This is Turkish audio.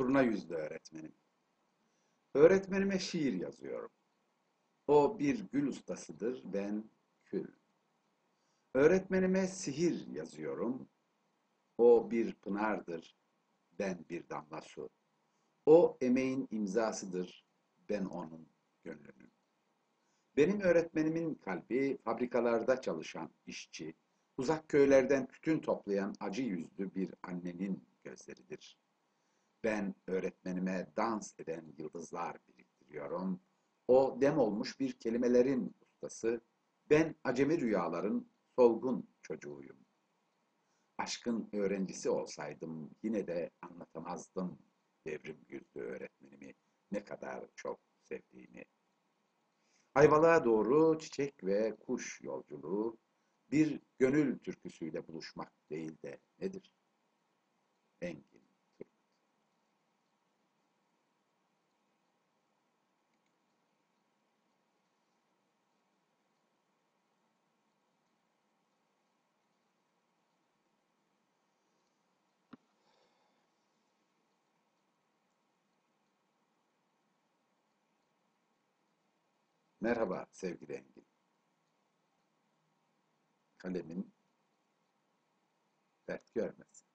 turna yüzlü öğretmenim. Öğretmenime şiir yazıyorum. O bir gül ustasıdır, ben kül. Öğretmenime sihir yazıyorum. O bir pınardır, ben bir damla su. O emeğin imzasıdır, ben onun gönlünün. Benim öğretmenimin kalbi fabrikalarda çalışan işçi, uzak köylerden tütün toplayan acı yüzlü bir annenin. Ben öğretmenime dans eden yıldızlar biriktiriyorum. O dem olmuş bir kelimelerin ustası. Ben acemi rüyaların solgun çocuğuyum. Aşkın öğrencisi olsaydım yine de anlatamazdım devrim yüzlü öğretmenimi ne kadar çok sevdiğini. Ayvalık'a doğru çiçek ve kuş yolculuğu bir gönül türküsüyle buluşmak değil de nedir? Engin Merhaba sevgili Engin. Kalemin dert görmesin.